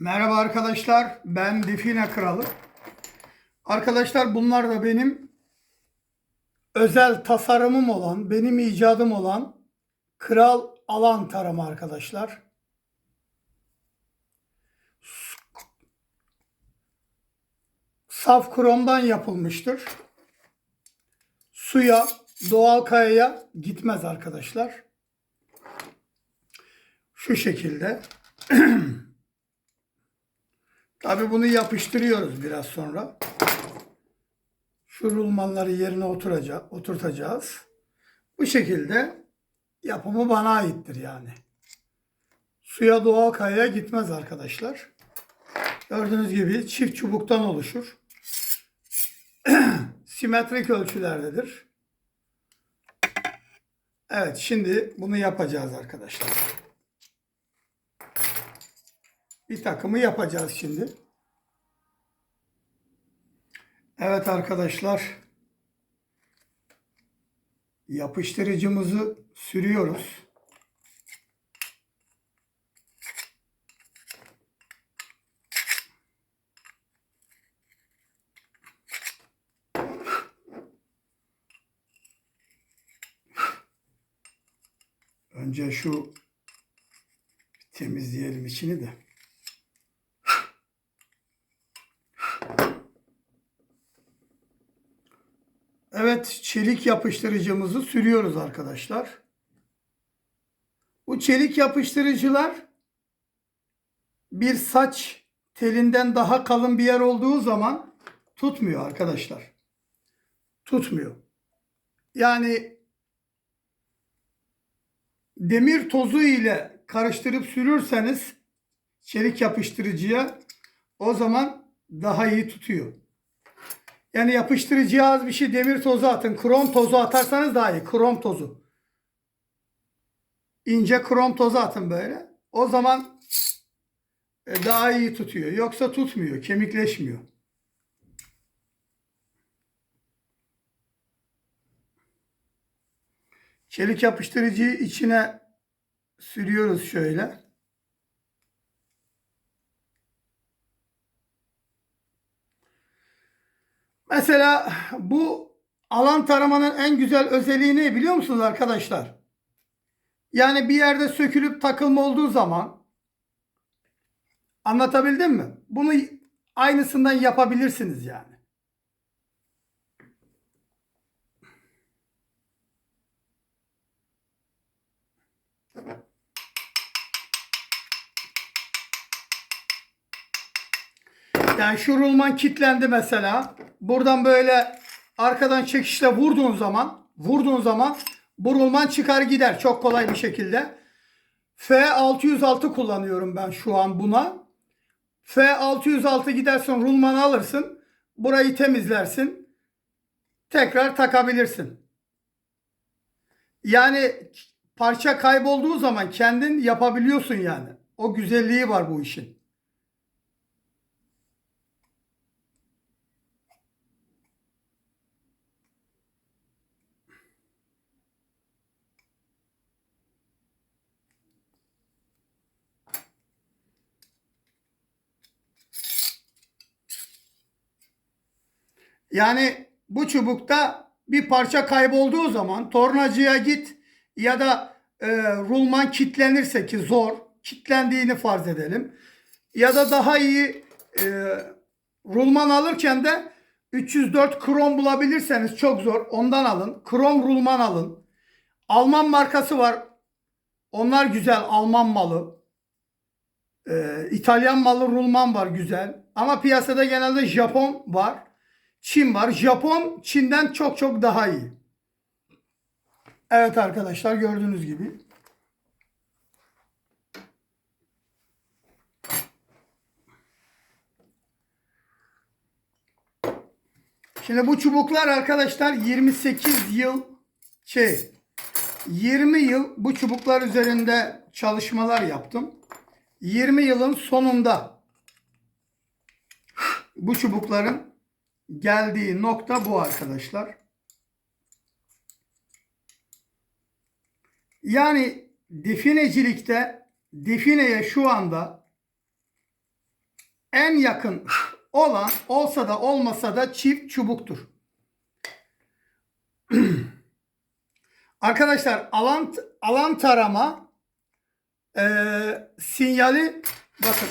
Merhaba arkadaşlar, ben Define Kralı. Arkadaşlar bunlar da benim özel tasarımım olan, benim icadım olan Kral Alan tarama arkadaşlar. Saf kromdan yapılmıştır. Suya, doğal kayaya gitmez arkadaşlar. Şu şekilde. Tabi bunu yapıştırıyoruz biraz sonra. Şu rulmanları yerine oturacak, oturtacağız. Bu şekilde yapımı bana aittir yani. Suya doğal kayaya gitmez arkadaşlar. Gördüğünüz gibi çift çubuktan oluşur. Simetrik ölçülerdedir. Evet şimdi bunu yapacağız arkadaşlar. Bir takımı yapacağız şimdi. Evet arkadaşlar. Yapıştırıcımızı sürüyoruz. Önce şu temizleyelim içini de. Evet, çelik yapıştırıcımızı sürüyoruz arkadaşlar. Bu çelik yapıştırıcılar bir saç telinden daha kalın bir yer olduğu zaman tutmuyor arkadaşlar. Tutmuyor. Yani demir tozu ile karıştırıp sürürseniz çelik yapıştırıcıya o zaman daha iyi tutuyor. Yani yapıştırıcıya az bir şey demir tozu atın. Krom tozu atarsanız daha iyi. Krom tozu. İnce krom tozu atın böyle. O zaman e, daha iyi tutuyor. Yoksa tutmuyor. Kemikleşmiyor. Çelik yapıştırıcıyı içine sürüyoruz şöyle. Mesela bu alan taramanın en güzel özelliği ne biliyor musunuz arkadaşlar? Yani bir yerde sökülüp takılma olduğu zaman anlatabildim mi? Bunu aynısından yapabilirsiniz yani. Yani şu rulman kilitlendi mesela. Buradan böyle arkadan çekişle vurduğun zaman vurduğun zaman bu rulman çıkar gider çok kolay bir şekilde. F606 kullanıyorum ben şu an buna. F606 gidersin rulmanı alırsın. Burayı temizlersin. Tekrar takabilirsin. Yani parça kaybolduğu zaman kendin yapabiliyorsun yani. O güzelliği var bu işin. Yani bu çubukta bir parça kaybolduğu zaman tornacıya git ya da e, rulman kitlenirse ki zor kitlendiğini farz edelim. Ya da daha iyi e, rulman alırken de 304 krom bulabilirseniz çok zor. Ondan alın. Krom rulman alın. Alman markası var. Onlar güzel Alman malı. E, İtalyan malı rulman var güzel. Ama piyasada genelde Japon var. Çin var. Japon Çin'den çok çok daha iyi. Evet arkadaşlar gördüğünüz gibi. Şimdi bu çubuklar arkadaşlar 28 yıl şey 20 yıl bu çubuklar üzerinde çalışmalar yaptım. 20 yılın sonunda bu çubukların geldiği nokta bu arkadaşlar. Yani definecilikte defineye şu anda en yakın olan olsa da olmasa da çift çubuktur. Arkadaşlar alan alan tarama eee, sinyali bakın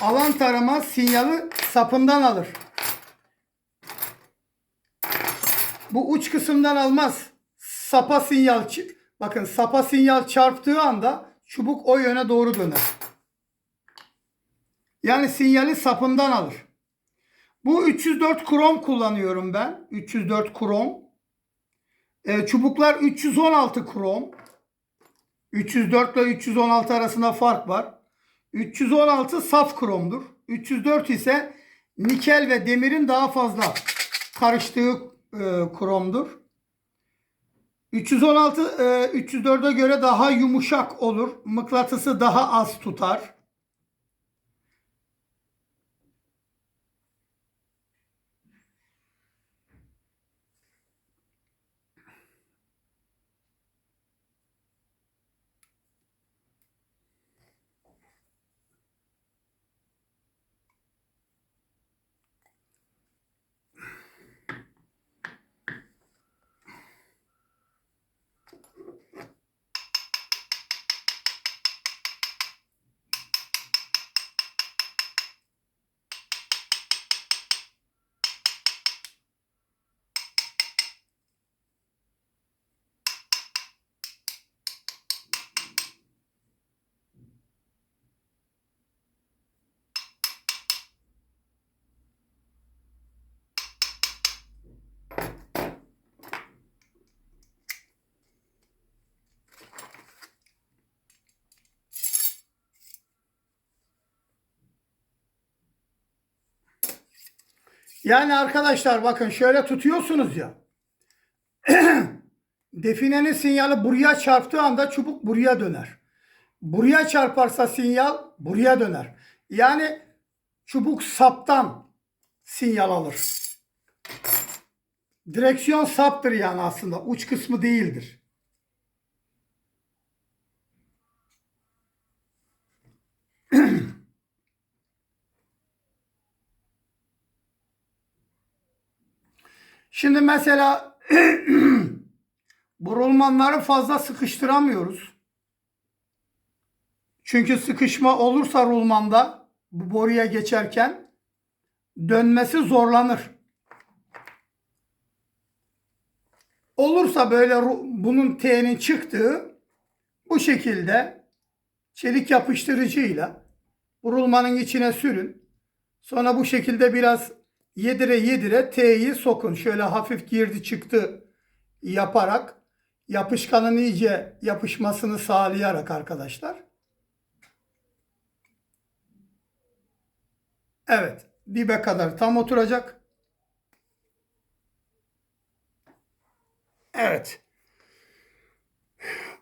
alan tarama sinyali sapından alır. Bu uç kısımdan almaz. Sapa sinyal çı- bakın sapa sinyal çarptığı anda çubuk o yöne doğru döner. Yani sinyali sapından alır. Bu 304 krom kullanıyorum ben. 304 krom. E, çubuklar 316 krom. 304 ile 316 arasında fark var. 316 saf kromdur. 304 ise nikel ve demirin daha fazla karıştığı kromdur. 316 e, 304'e göre daha yumuşak olur. Mıknatısı daha az tutar. Yani arkadaşlar bakın şöyle tutuyorsunuz ya. Definenin sinyali buraya çarptığı anda çubuk buraya döner. Buraya çarparsa sinyal buraya döner. Yani çubuk saptan sinyal alır. Direksiyon saptır yani aslında. Uç kısmı değildir. Şimdi mesela bu rulmanları fazla sıkıştıramıyoruz. Çünkü sıkışma olursa rulmanda bu boruya geçerken dönmesi zorlanır. Olursa böyle bunun T'nin çıktığı bu şekilde çelik yapıştırıcıyla bu rulmanın içine sürün. Sonra bu şekilde biraz yedire yedire T'yi sokun. Şöyle hafif girdi çıktı yaparak yapışkanın iyice yapışmasını sağlayarak arkadaşlar. Evet. Dibe kadar tam oturacak. Evet.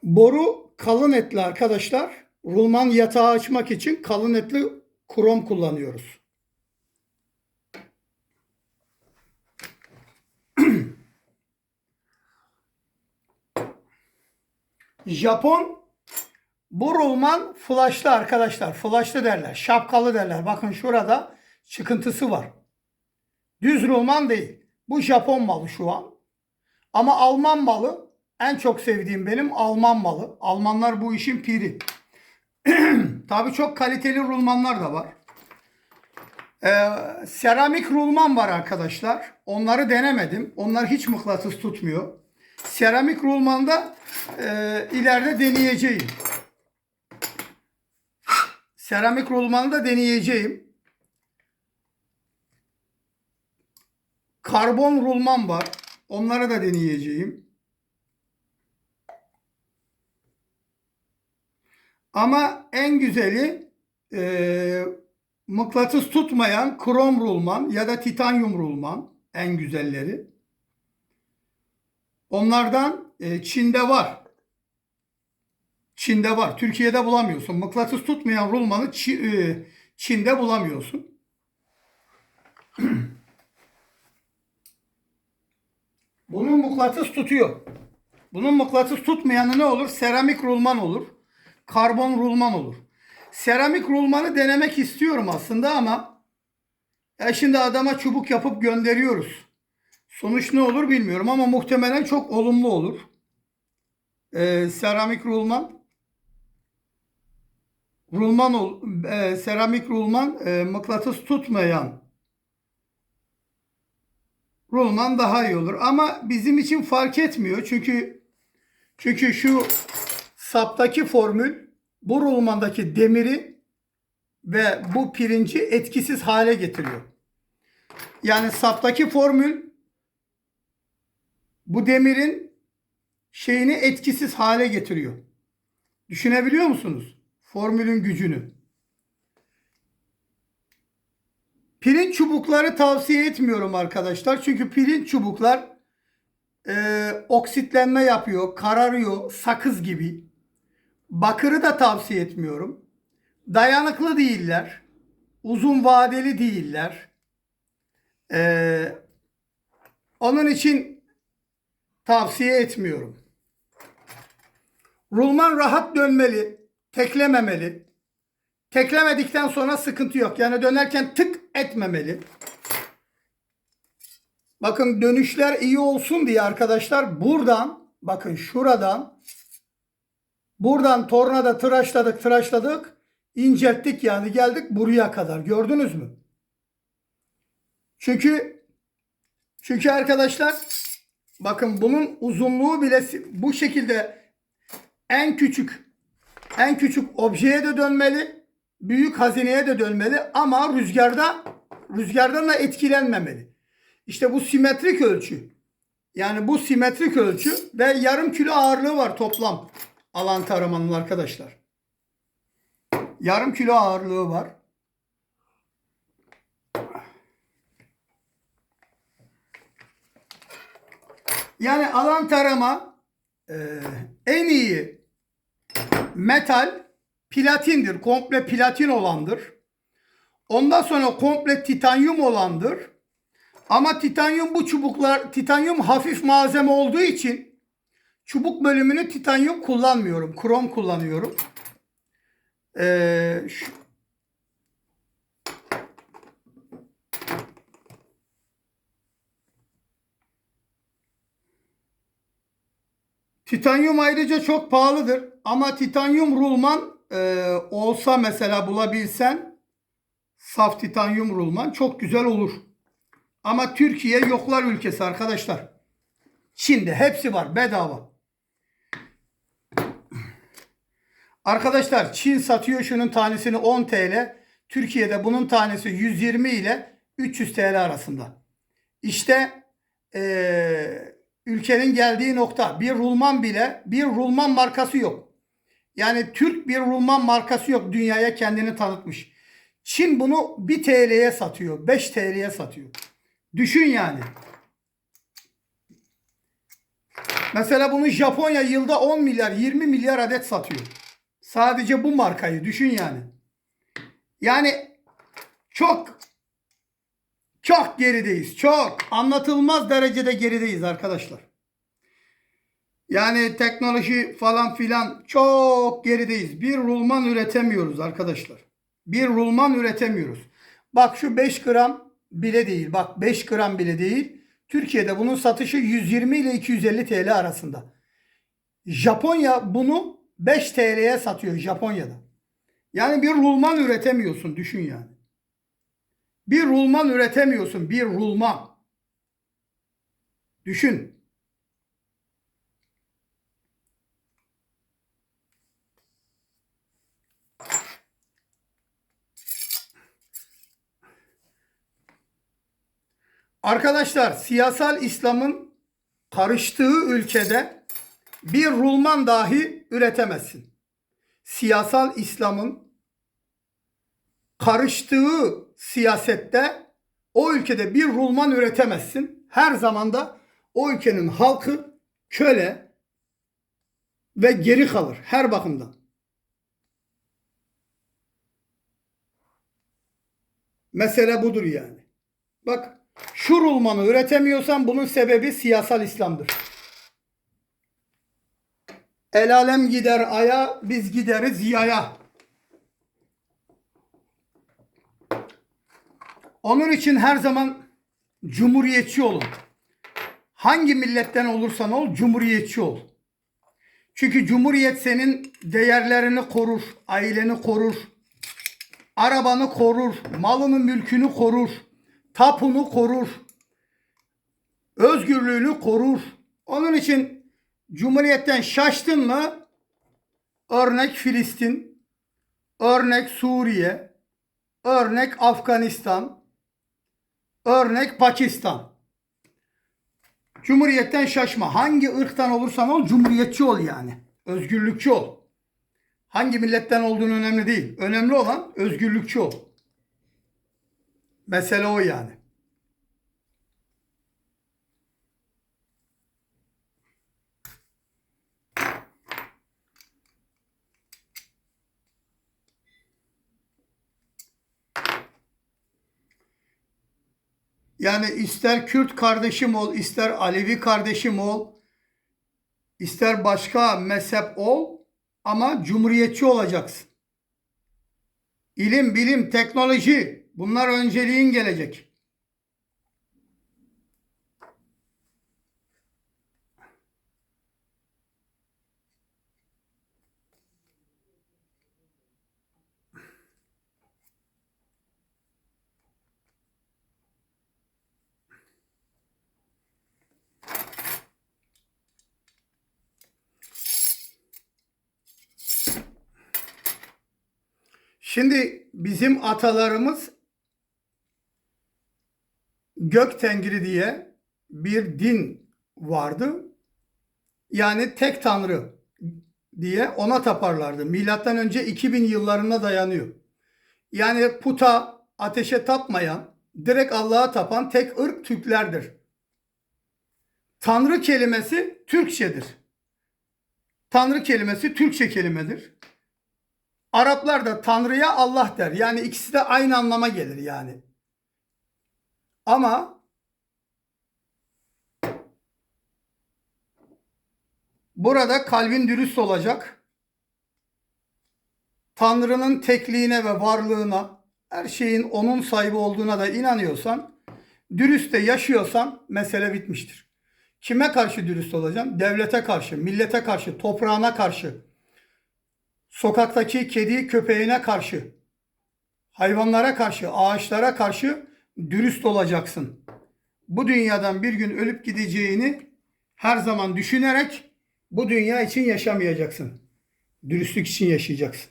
Boru kalın etli arkadaşlar. Rulman yatağı açmak için kalın etli krom kullanıyoruz. Japon bu rulman flashlı arkadaşlar. Flashlı derler. Şapkalı derler. Bakın şurada çıkıntısı var. Düz rulman değil. Bu Japon malı şu an. Ama Alman malı en çok sevdiğim benim Alman malı. Almanlar bu işin piri. Tabii çok kaliteli rulmanlar da var. Ee, seramik rulman var arkadaşlar. Onları denemedim. Onlar hiç mıknatıs tutmuyor. Seramik rulmanda e, ileride deneyeceğim. Seramik rulmanı da deneyeceğim. Karbon rulman var. Onları da deneyeceğim. Ama en güzeli e, mıknatıs tutmayan krom rulman ya da titanyum rulman en güzelleri. Onlardan e, Çin'de var. Çin'de var. Türkiye'de bulamıyorsun. Mıknatıs tutmayan rulmanı e, Çin'de bulamıyorsun. Bunun mıknatıs tutuyor. Bunun mıknatıs tutmayanı ne olur? Seramik rulman olur. Karbon rulman olur. seramik rulmanı denemek istiyorum aslında ama ya şimdi adama çubuk yapıp gönderiyoruz. Sonuç ne olur bilmiyorum ama muhtemelen çok olumlu olur. Ee, seramik rulman rulman e, seramik rulman e, mıknatıs tutmayan rulman daha iyi olur. Ama bizim için fark etmiyor. Çünkü çünkü şu saptaki formül bu rulmandaki demiri ve bu pirinci etkisiz hale getiriyor. Yani saptaki formül bu demirin şeyini etkisiz hale getiriyor. Düşünebiliyor musunuz? Formülün gücünü. Pirinç çubukları tavsiye etmiyorum arkadaşlar. Çünkü pirinç çubuklar e, oksitlenme yapıyor, kararıyor, sakız gibi. Bakırı da tavsiye etmiyorum. Dayanıklı değiller. Uzun vadeli değiller. E, onun için tavsiye etmiyorum. Rulman rahat dönmeli, teklememeli. Teklemedikten sonra sıkıntı yok. Yani dönerken tık etmemeli. Bakın dönüşler iyi olsun diye arkadaşlar buradan bakın şuradan buradan tornada tıraşladık tıraşladık incelttik yani geldik buraya kadar gördünüz mü? Çünkü çünkü arkadaşlar bakın bunun uzunluğu bile bu şekilde en küçük en küçük objeye de dönmeli büyük hazineye de dönmeli ama rüzgarda rüzgardan da etkilenmemeli. İşte bu simetrik ölçü. Yani bu simetrik ölçü ve yarım kilo ağırlığı var toplam alan taramanın arkadaşlar. Yarım kilo ağırlığı var. Yani alan tarama e, en iyi metal platindir. Komple platin olandır. Ondan sonra komple titanyum olandır. Ama titanyum bu çubuklar, titanyum hafif malzeme olduğu için çubuk bölümünü titanyum kullanmıyorum. Krom kullanıyorum. Ee, şu- Titanyum ayrıca çok pahalıdır. Ama titanyum rulman e, olsa mesela bulabilsen saf titanyum rulman çok güzel olur. Ama Türkiye yoklar ülkesi arkadaşlar. Çin'de hepsi var bedava. Arkadaşlar Çin satıyor şunun tanesini 10 TL. Türkiye'de bunun tanesi 120 ile 300 TL arasında. İşte eee, ülkenin geldiği nokta. Bir rulman bile bir rulman markası yok. Yani Türk bir rulman markası yok. Dünyaya kendini tanıtmış. Çin bunu 1 TL'ye satıyor. 5 TL'ye satıyor. Düşün yani. Mesela bunu Japonya yılda 10 milyar 20 milyar adet satıyor. Sadece bu markayı düşün yani. Yani çok çok gerideyiz. Çok anlatılmaz derecede gerideyiz arkadaşlar. Yani teknoloji falan filan çok gerideyiz. Bir rulman üretemiyoruz arkadaşlar. Bir rulman üretemiyoruz. Bak şu 5 gram bile değil. Bak 5 gram bile değil. Türkiye'de bunun satışı 120 ile 250 TL arasında. Japonya bunu 5 TL'ye satıyor Japonya'da. Yani bir rulman üretemiyorsun düşün yani. Bir rulman üretemiyorsun. Bir rulman. Düşün. Arkadaşlar siyasal İslam'ın karıştığı ülkede bir rulman dahi üretemezsin. Siyasal İslam'ın karıştığı siyasette o ülkede bir rulman üretemezsin. Her zaman da o ülkenin halkı köle ve geri kalır her bakımdan. Mesele budur yani. Bak şu rulmanı üretemiyorsan bunun sebebi siyasal İslam'dır. El alem gider aya, biz gideriz yaya. Onun için her zaman cumhuriyetçi olun. Hangi milletten olursan ol cumhuriyetçi ol. Çünkü cumhuriyet senin değerlerini korur, aileni korur, arabanı korur, malını mülkünü korur, tapunu korur, özgürlüğünü korur. Onun için cumhuriyetten şaştın mı örnek Filistin, örnek Suriye, örnek Afganistan, örnek Pakistan. Cumhuriyetten şaşma. Hangi ırktan olursan ol cumhuriyetçi ol yani. Özgürlükçü ol. Hangi milletten olduğun önemli değil. Önemli olan özgürlükçü ol. Mesele o yani. Yani ister Kürt kardeşim ol, ister Alevi kardeşim ol, ister başka mezhep ol ama cumhuriyetçi olacaksın. İlim, bilim, teknoloji bunlar önceliğin gelecek. Şimdi bizim atalarımız gök tengri diye bir din vardı. Yani tek tanrı diye ona taparlardı. Milattan önce 2000 yıllarına dayanıyor. Yani puta, ateşe tapmayan, direkt Allah'a tapan tek ırk Türklerdir. Tanrı kelimesi Türkçedir. Tanrı kelimesi Türkçe kelimedir. Araplar da Tanrı'ya Allah der. Yani ikisi de aynı anlama gelir yani. Ama burada kalbin dürüst olacak. Tanrı'nın tekliğine ve varlığına, her şeyin onun sahibi olduğuna da inanıyorsan, dürüst de yaşıyorsan mesele bitmiştir. Kime karşı dürüst olacaksın? Devlete karşı, millete karşı, toprağına karşı, sokaktaki kedi köpeğine karşı, hayvanlara karşı, ağaçlara karşı dürüst olacaksın. Bu dünyadan bir gün ölüp gideceğini her zaman düşünerek bu dünya için yaşamayacaksın. Dürüstlük için yaşayacaksın.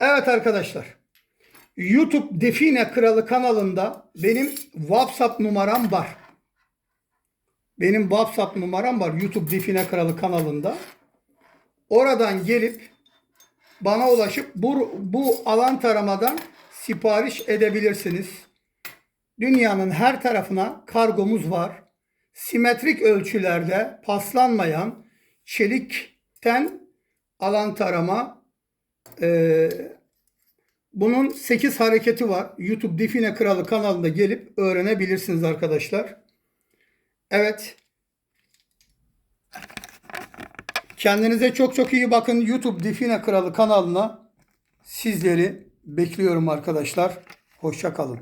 Evet arkadaşlar. YouTube Define Kralı kanalında benim WhatsApp numaram var. Benim WhatsApp numaram var YouTube Define Kralı kanalında. Oradan gelip bana ulaşıp bu, bu alan taramadan sipariş edebilirsiniz. Dünyanın her tarafına kargomuz var. Simetrik ölçülerde paslanmayan çelikten alan tarama. Ee, bunun 8 hareketi var. YouTube Define Kralı kanalında gelip öğrenebilirsiniz arkadaşlar. Evet. Kendinize çok çok iyi bakın. YouTube Define Kralı kanalına sizleri bekliyorum arkadaşlar. Hoşça kalın.